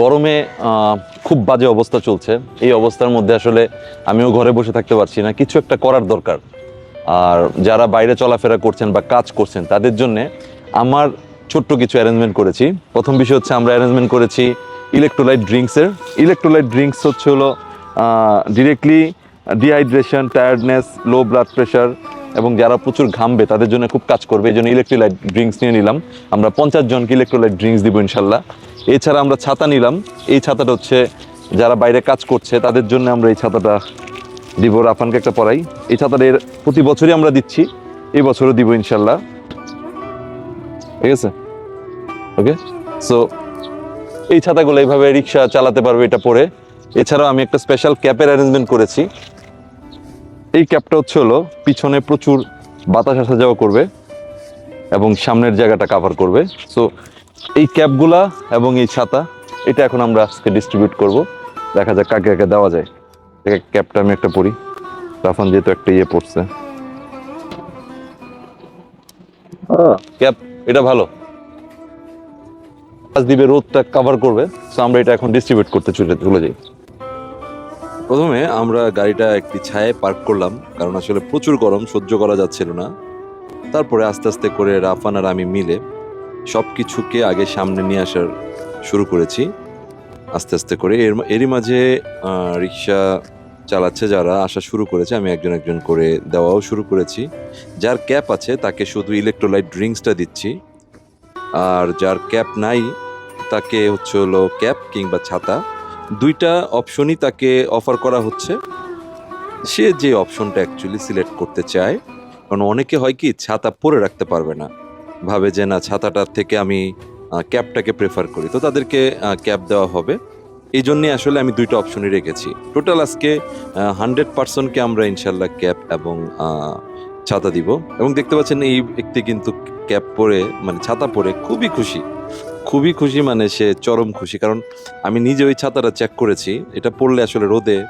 গরমে খুব বাজে অবস্থা চলছে। এই অবস্থার মধ্যে আসলে আমিও ঘরে বসে থাকতে পারছি না। কিছু একটা করার দরকার। আর যারা বাইরে চলাফেরা করছেন বা কাজ করছেন, তাদের জন্যে আমার ছোট্ট কিছু অ্যারেঞ্জমেন্ট করেছি। প্রথম বিষয় হচ্ছে আমরা অ্যারেঞ্জমেন্ট করেছি ইলেকট্রোলাইট ড্রিঙ্কসের ইলেকট্রোলাইট ড্রিঙ্কস হচ্ছে হলো directly dehydration tiredness low blood pressure এবং যারা প্রচুর ঘামবে, তাদের জন্য খুব কাজ করবে। এই জন্য ইলেকট্রোলাইট ড্রিঙ্কস নিয়ে নিলাম। আমরা পঞ্চাশ জনকে ইলেকট্রোলাইট ড্রিঙ্কস দিব ইনশাল্লাহ। এছাড়া আমরা ছাতা নিলাম। এই ছাতাটা হচ্ছে যারা বাইরে কাজ করছে, তাদের জন্য আমরা এই ছাতাটা দিব। রাফানকে একটা পড়াই এই ছাতাটা এর প্রতি বছরই আমরা দিচ্ছি। এই বছরও দিব ইনশাল্লাহ। ঠিক আছে? ওকে সো এই ছাতাগুলো এইভাবে রিক্সা চালাতে পারবে এটা পরে। এছাড়াও আমি একটা স্পেশাল ক্যাপের অ্যারেঞ্জমেন্ট করেছি। এই ক্যাপটা হচ্ছে হলো, পিছনে প্রচুর বাতাস আসা যাওয়া করবে এবং সামনের জায়গাটা কাভার করবে। সো এই ক্যাপগুলা এবং এই ছাতা এটা এখন আমরা আজকে ডিস্ট্রিবিউট করব। দেখা যাক কাকে কাকে দেওয়া যায়। ক্যাপটা আমি একটা পরি। রাফান যেহেতু একটা ইয়ে পড়ছে ক্যাপ এটা ভালো। আজ দিবে রোদটা কভার করবে। সো আমরা এটা এখন ডিস্ট্রিবিউট করতে চলে চলে যাই। প্রথমে আমরা গাড়িটা একটি ছায়ায় পার্ক করলাম। কারণ আসলে প্রচুর গরম সহ্য করা যাচ্ছিল না। তারপরে আস্তে আস্তে করে রাফান আর আমি মিলে সব কিছুকে আগে সামনে নিয়ে আসার শুরু করেছি। আস্তে আস্তে করে এর এরই মাঝে রিক্সা চালাচ্ছে যারা, আসা শুরু করেছে। আমি একজন একজন করে দেওয়াও শুরু করেছি। যার ক্যাপ আছে, তাকে শুধু ইলেকট্রোলাইট ড্রিঙ্কসটা দিচ্ছি। আর যার ক্যাপ নাই, তাকে হচ্ছে হলো ক্যাপ কিংবা ছাতা। দুইটা অপশনই তাকে অফার করা হচ্ছে। সে যে অপশনটা অ্যাকচুয়ালি সিলেক্ট করতে চায়। কারণ অনেকে হয় কি, ছাতা পরে রাখতে পারবে না। ভাবে যে, না, ছাতাটার থেকে আমি ক্যাবটাকে প্রেফার করি। তো তাদেরকে ক্যাব দেওয়া হবে। এই জন্যে আসলে আমি দুইটা অপশনই রেখেছি। টোটাল আজকে হান্ড্রেড পার্সেন্টকে আমরা ইনশাল্লাহ ক্যাব এবং ছাতা দিব। এবং দেখতে পাচ্ছেন এই ব্যক্তি কিন্তু ক্যাব পরে মানে ছাতা পরে খুবই খুশি। খুবই খুশি মানে সে চরম খুশি। কারণ আমি নিজে ওই ছাতাটা চেক করেছি। এটা পড়লে আসলে রোদে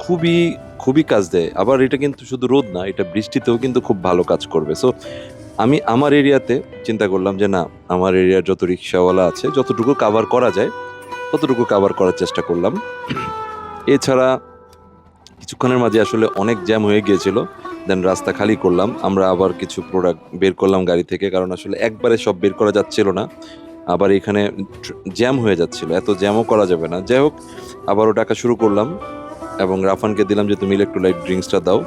খুবই খুবই কাজ দেয়। আবার এটা কিন্তু শুধু রোদ না, এটা বৃষ্টিতেও কিন্তু খুব ভালো কাজ করবে। সো আমি আমার এরিয়াতে চিন্তা করলাম যে না, আমার এরিয়ার যত রিক্সাওয়ালা আছে, যতটুকু কাভার করা যায়, ততটুকু কাভার করার চেষ্টা করলাম। এছাড়া কিছুক্ষণের মাঝে আসলে অনেক জ্যাম হয়ে গিয়েছিল দেন রাস্তা খালি করলাম। আমরা আবার কিছু প্রোডাক্ট বের করলাম গাড়ি থেকে, কারণ আসলে একবারে সব বের করা যাচ্ছিল না। আবার এখানে জ্যাম হয়ে যাচ্ছিল, এত জ্যামও করা যাবে না। যাই হোক, আবারও ডাকা শুরু করলাম এবং রাফানকে দিলাম যে, তুমি ইলেকট্রোলাইট ড্রিঙ্কসটা দাও,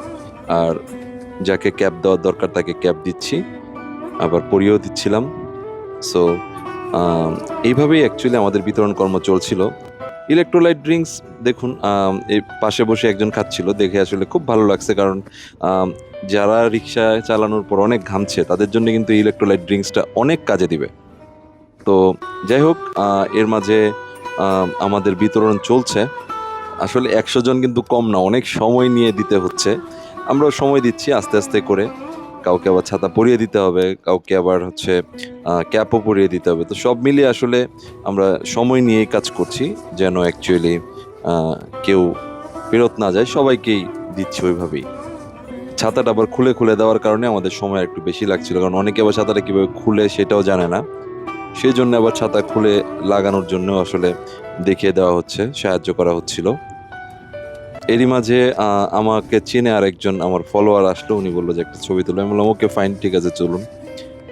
আর যাকে ক্যাব দেওয়ার দরকার তাকে ক্যাব দিচ্ছি। আবার পরিয়েও দিচ্ছিলাম। সো এইভাবেই অ্যাকচুয়ালি আমাদের বিতরণ কর্ম চলছিল। ইলেকট্রোলাইট ড্রিঙ্কস দেখুন এই পাশে বসে একজন খাচ্ছিল, দেখে আসলে খুব ভালো লাগছে কারণ যারা রিক্সা চালানোর পর অনেক ঘামছে, তাদের জন্য কিন্তু ইলেকট্রোলাইট ড্রিঙ্কসটা অনেক কাজে দিবে। তো, যাই হোক এর মাঝে আমাদের বিতরণ চলছে। আসলে একশো জন কিন্তু কম না, অনেক সময় নিয়ে দিতে হচ্ছে। আমরা সময় দিচ্ছি আস্তে আস্তে করে। কাউকে আবার ছাতা পরিয়ে দিতে হবে, কাউকে আবার হচ্ছে ক্যাপও পরিয়ে দিতে হবে। তো সব মিলিয়ে আসলে আমরা সময় নিয়েই কাজ করছি, যেন অ্যাকচুয়ালি কেউ ফেরত না যায়। সবাইকেই দিচ্ছি ওইভাবেই। ছাতাটা আবার খুলে খুলে দেওয়ার কারণে আমাদের সময় একটু বেশি লাগছিল, কারণ অনেকে আবার ছাতাটা কীভাবে খুলে সেটাও জানে না। সেই জন্য আবার ছাতা খুলে লাগানোর জন্য আসলে দেখিয়ে দেওয়া হচ্ছে, সাহায্য করা হচ্ছিল। এরই মাঝে আমাকে চিনে আরেকজন আমার ফলোয়ার আসলো, উনি বলল যে একটা ছবি তুলো। আমি বললাম ওকে ফাইন ঠিক আছে, চলুন।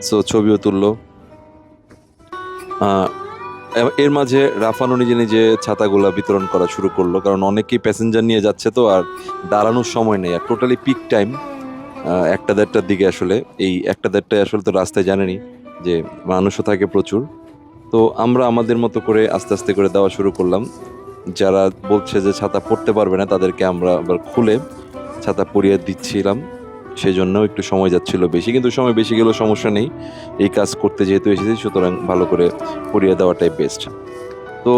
সো ছবিও তুললো। এর মাঝে রাফানো নিজে নিজে ছাতাগুলা বিতরণ করা শুরু করল, কারণ অনেকেই প্যাসেঞ্জার নিয়ে যাচ্ছে তো, আর দাঁড়ানোর সময় নেই, আর টোটালি পিক টাইম একটা দেড়টার দিকে আসলে, এই একটা দেড়টায় আসলে তো রাস্তায় জানেনি যে মানুষও থাকে প্রচুর। তো আমরা আমাদের মতো করে আস্তে আস্তে করে দেওয়া শুরু করলাম। যারা বলছে যে ছাতা পড়তে পারবে না, তাদেরকে আমরা আবার খুলে ছাতা পরিয়ে দিচ্ছিলাম। সেই জন্য একটু সময় যাচ্ছিল বেশি, কিন্তু সময় বেশি গেলেও সমস্যা নেই। এই কাজ করতে যেহেতু এসেছি, সুতরাং ভালো করে পরিয়ে দেওয়াটাই বেস্ট তো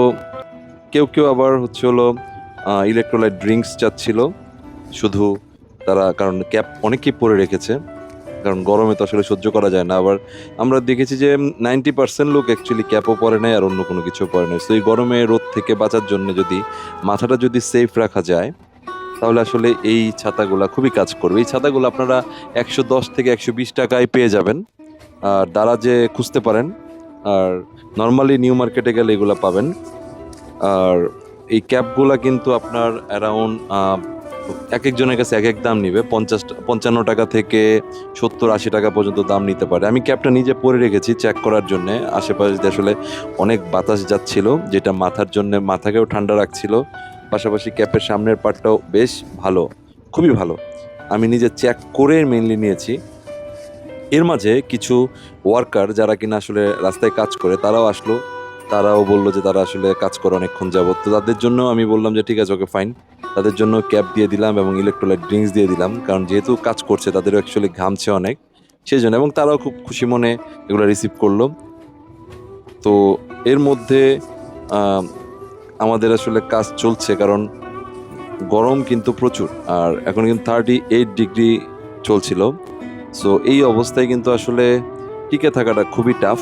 কেউ কেউ আবার হচ্ছে হলো ইলেকট্রোলাইট ড্রিঙ্কস চাচ্ছিল। শুধু তারা, কারণ ক্যাপ অনেকেই পরে রেখেছে। কারণ গরমে তো আসলে সহ্য করা যায় না। আবার আমরা দেখেছি যে নাইনটি পার্সেন্ট লোক অ্যাকচুয়ালি ক্যাপও পরে নাই আর অন্য কোনো কিছু পরে নাই। তো এই গরমে রোদ থেকে বাঁচার জন্য যদি মাথাটা যদি সেফ রাখা যায়, তাহলে আসলে এই ছাতাগুলা খুবই কাজ করবে। এই ছাতাগুলো আপনারা একশো দশ থেকে একশো বিশ টাকায় পেয়ে যাবেন। আর দ্বারা যে খুঁজতে পারেন, আর নর্মালি নিউ মার্কেটে গেলে এগুলো পাবেন। আর এই ক্যাপগুলা কিন্তু আপনার অ্যারাউন্ড এক একজনের কাছে এক এক দাম নিবে, পঞ্চাশ, পঞ্চান্ন টাকা থেকে সত্তর, আশি টাকা পর্যন্ত দাম নিতে পারে। আমি ক্যাপটা নিজে পরে রেখেছি চেক করার জন্য। আশেপাশে আসলে অনেক বাতাস যাচ্ছিল, যেটা মাথার জন্য মাথাকেও ঠান্ডা রাখছিল, পাশাপাশি ক্যাপের সামনের পার্টটাও বেশ ভালো, খুবই ভালো। আমি নিজে চেক করে মেনলি নিয়েছি। এর মাঝে কিছু ওয়ার্কার যারা কিনা আসলে রাস্তায় কাজ করে, তারাও আসলো। তারাও বলল যে তারা আসলে কাজ করে অনেকক্ষণ যাবত তো তাদের জন্য আমি বললাম যে, ঠিক আছে, ওকে ফাইন তাদের জন্য ক্যাব দিয়ে দিলাম এবং ইলেকট্রোলাইট ড্রিঙ্কস দিয়ে দিলাম, কারণ যেহেতু কাজ করছে, তাদেরও অ্যাকচুয়ালি ঘামছে অনেক। সেই জন্য এবং তারাও খুব খুশি মনে এগুলো রিসিভ করল। তো এর মধ্যে আমাদের আসলে কাজ চলছে, কারণ গরম কিন্তু প্রচুর, আর এখন কিন্তু থার্টি এইট ডিগ্রি চলছিল। সো এই অবস্থায় কিন্তু আসলে টিকে থাকাটা খুবই টাফ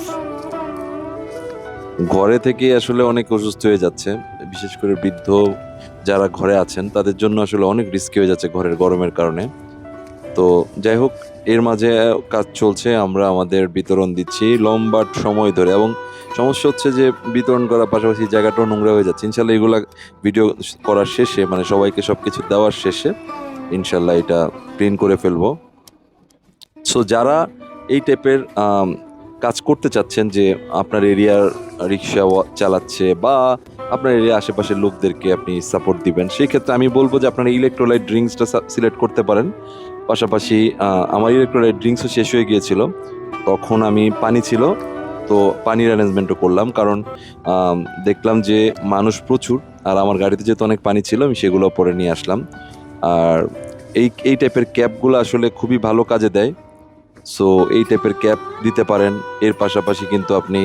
ঘরে থেকে আসলে অনেক অসুস্থ হয়ে যাচ্ছে, বিশেষ করে বৃদ্ধ যারা ঘরে আছেন, তাদের জন্য আসলে অনেক রিস্কি হয়ে যাচ্ছে ঘরের গরমের কারণে। তো যাই হোক, এর মাঝে কাজ চলছে, আমরা আমাদের বিতরণ দিচ্ছি লম্বা সময় ধরে এবং সমস্যা হচ্ছে যে বিতরণ করার পাশাপাশি জায়গাটাও নোংরা হয়ে যাচ্ছে। ইনশাল্লাহ এগুলা ভিডিও করার শেষে মানে সবাইকে সব কিছু দেওয়ার শেষে ইনশাল্লাহ এটা ক্লিন করে ফেলব। সো যারা এই টাইপের কাজ করতে চাচ্ছেন যে আপনার এরিয়ার রিক্সা চালাচ্ছে বা আপনার এরিয়া আশেপাশের লোকদেরকে আপনি সাপোর্ট দিবেন। সেই ক্ষেত্রে আমি বলব যে আপনারা ইলেকট্রোলাইট ড্রিঙ্কসটা সিলেক্ট করতে পারেন। পাশাপাশি আমার ইলেকট্রোলাইট ড্রিঙ্কসও শেষ হয়ে গিয়েছিল। তখন আমি পানি ছিল, তো পানির অ্যারেঞ্জমেন্টও করলাম। কারণ দেখলাম যে মানুষ প্রচুর, আর আমার গাড়িতে যেহেতু অনেক পানি ছিল, আমি সেগুলো পরে নিয়ে আসলাম। আর এই এই টাইপের ক্যাবগুলো আসলে খুবই ভালো কাজে দেয়। সো এই টাইপের ক্যাপ দিতে পারেন। এর পাশাপাশি কিন্তু আপনি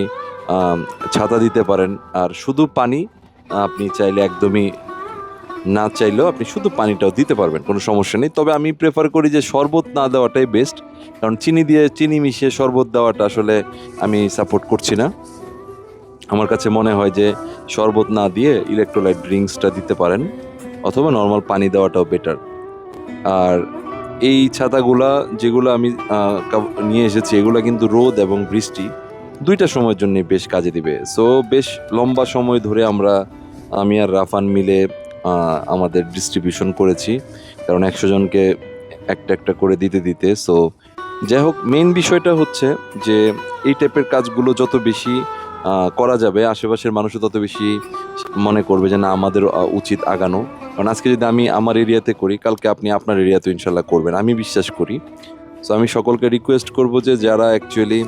ছাতা দিতে পারেন। আর শুধু পানি, আপনি চাইলে একদমই না চাইলেও আপনি শুধু পানিটাও দিতে পারবেন, কোনো সমস্যা নেই। তবে আমি প্রেফার করি যে শরবত না দেওয়াটাই বেস্ট কারণ চিনি দিয়ে চিনি মিশিয়ে শরবত দেওয়াটা আসলে আমি সাপোর্ট করছি না। আমার কাছে মনে হয় যে শরবত না দিয়ে ইলেকট্রোলাইট ড্রিঙ্কসটা দিতে পারেন, অথবা নর্মাল পানি দেওয়াটাও বেটার আর এই ছাতাগুলা যেগুলো আমি নিয়ে এসেছি, এগুলো কিন্তু রোদ এবং বৃষ্টি। দুইটা সময়ের জন্য বেশ কাজে দিবে। সো বেশ লম্বা সময় ধরে আমরা, আমি আর রাফান মিলে আমাদের ডিস্ট্রিবিউশন করেছি। কারণ একশো জনকে একটা একটা করে দিতে দিতে। সো যাই হোক মেইন বিষয়টা হচ্ছে যে, এই টাইপের কাজগুলো যত বেশি করা যাবে, আশেপাশের মানুষও তত বেশি মনে করবে যে, না, আমাদের উচিত আগানো। কারণ আজকে যদি আমি আমার এরিয়াতে করি, কালকে আপনি আপনার এরিয়াতে ইনশাল্লাহ করবেন। আমি বিশ্বাস করি। সো আমি সকলকে রিকোয়েস্ট করব যে, যারা অ্যাকচুয়ালি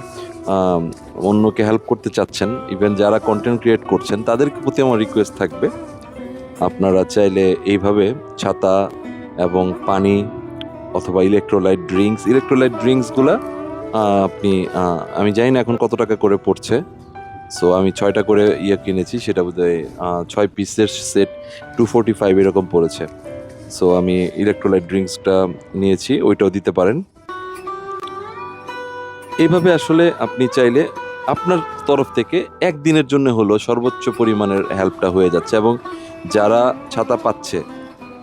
অন্যকে হেল্প করতে চাচ্ছেন ইভেন যারা কন্টেন্ট ক্রিয়েট করছেন তাদের প্রতি আমার রিকোয়েস্ট থাকবে। আপনারা চাইলে এইভাবে ছাতা এবং পানি অথবা ইলেকট্রোলাইট ড্রিঙ্কস ইলেকট্রোলাইট ড্রিঙ্কসগুলা আপনি আমি জানি না এখন কত টাকা করে পড়ছে। সো আমি ছয়টা করে ইয়ে কিনেছি সেটা বোধহয় আহ, ছয় পিসের সেট টু ফোরটি ফাইভ এরকম পড়েছে। সো আমি ইলেকট্রোলাইট ড্রিঙ্কসটা নিয়েছি ওইটাও দিতে পারেন। এইভাবে আসলে আপনি চাইলে আপনার তরফ থেকে একদিনের জন্য হলো সর্বোচ্চ পরিমাণের হেল্পটা হয়ে যাচ্ছে এবং যারা ছাতা পাচ্ছে,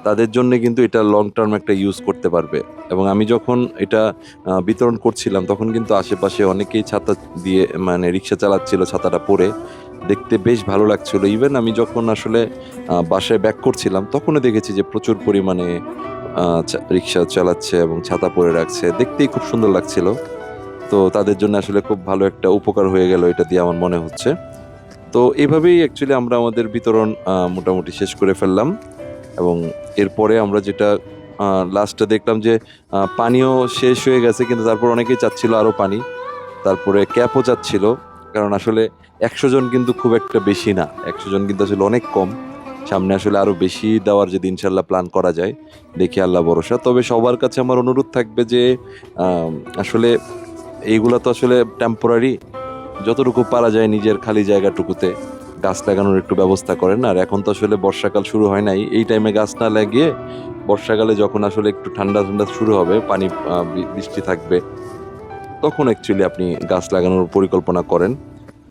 তাদের জন্য কিন্তু এটা লং টার্ম একটা ইউজ করতে পারবে। এবং আমি যখন এটা বিতরণ করছিলাম, তখন কিন্তু আশেপাশে অনেকেই ছাতা দিয়ে মানে রিক্সা চালাচ্ছিল ছাতাটা পরে। দেখতে বেশ ভালো লাগছিল। ইভেন আমি যখন আসলে বাসায় ব্যাক করছিলাম, তখনও দেখেছি যে প্রচুর পরিমাণে রিক্সা চালাচ্ছে এবং ছাতা পরে রাখছে। দেখতেই খুব সুন্দর লাগছিল। তো তাদের জন্য আসলে খুব ভালো একটা উপকার হয়ে গেল এটা দিয়ে আমার মনে হচ্ছে। তো এভাবেই অ্যাকচুয়ালি আমরা আমাদের বিতরণ মোটামুটি শেষ করে ফেললাম এবং এরপরে আমরা যেটা লাস্টে দেখলাম যে পানিও শেষ হয়ে গেছে কিন্তু তারপর অনেকেই চাচ্ছিল আরও পানি। তারপরে ক্যাপও চাচ্ছিল কারণ আসলে একশো জন কিন্তু খুব একটা বেশি না। একশো জন কিন্তু আসলে অনেক কম। সামনে আসলে আরও বেশি দেওয়ার যদি ইনশাল্লাহ প্ল্যান করা যায়, দেখি আল্লাহ ভরসা। তবে সবার কাছে আমার অনুরোধ থাকবে যে আসলে এইগুলা তো আসলে টেম্পোরারি যতটুকু পারা যায় নিজের খালি জায়গাটুকুতে। গাছ লাগানোর একটু ব্যবস্থা করেন। আর এখন তো আসলে বর্ষাকাল শুরু হয় নাই। এই টাইমে গাছ না লাগিয়ে বর্ষাকালে যখন আসলে একটু ঠান্ডা ঠান্ডা শুরু হবে, পানি বৃষ্টি থাকবে, তখন অ্যাকচুয়ালি আপনি গাছ লাগানোর পরিকল্পনা করেন।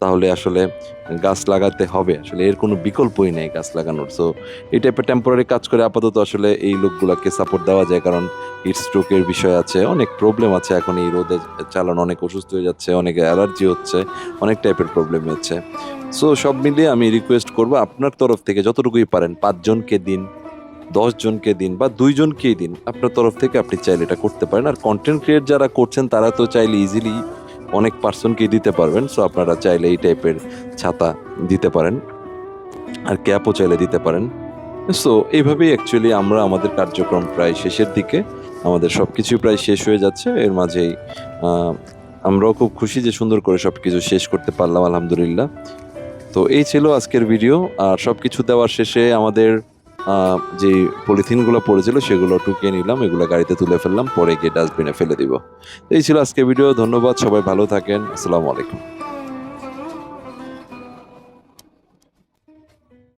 তাহলে আসলে গাছ লাগাতে হবে। আসলে এর কোনো বিকল্পই নেই গাছ লাগানোর। সো এই টাইপের টেম্পোরারি কাজ করে আপাতত আসলে এই লোকগুলোকে সাপোর্ট দেওয়া যায়। কারণ হিট স্ট্রোকের বিষয় আছে, অনেক প্রবলেম আছে এখন এই রোদে চালানো অনেক অসুস্থ হয়ে যাচ্ছে, অনেক অ্যালার্জি হচ্ছে, অনেক টাইপের প্রবলেম হচ্ছে। সো সব মিলিয়ে আমি রিকোয়েস্ট করব আপনার তরফ থেকে যতটুকুই পারেন, পাঁচজনকে দিন জনকে দিন বা দুইজনকেই দিন, আপনার তরফ থেকে আপনি চাইলে এটা করতে পারেন। আর কন্টেন্ট ক্রিয়েট যারা করছেন, তারা তো চাইলে ইজিলি অনেক পার্সনকেই দিতে পারবেন সো আপনারা চাইলে এই টাইপের ছাতা দিতে পারেন, আর ক্যাপও চাইলে দিতে পারেন। সো এইভাবেই অ্যাকচুয়ালি আমরা আমাদের কার্যক্রম প্রায় শেষের দিকে, আমাদের সব কিছুই প্রায় শেষ হয়ে যাচ্ছে। এর মাঝেই আমরাও খুব খুশি যে সুন্দর করে সব কিছু শেষ করতে পারলাম, আলহামদুলিল্লাহ। তো এই ছিল আজকের ভিডিও আর সব কিছু দেওয়ার শেষে আমাদের যে পলিথিনগুলো পড়েছিল সেগুলো টুকিয়ে নিলাম, এগুলো গাড়িতে তুলে ফেললাম, পরে গিয়ে ডাস্টবিনে ফেলে দিব। এই ছিল আজকে ভিডিও ধন্যবাদ, সবাই ভালো থাকেন, আসসালামু আলাইকুম।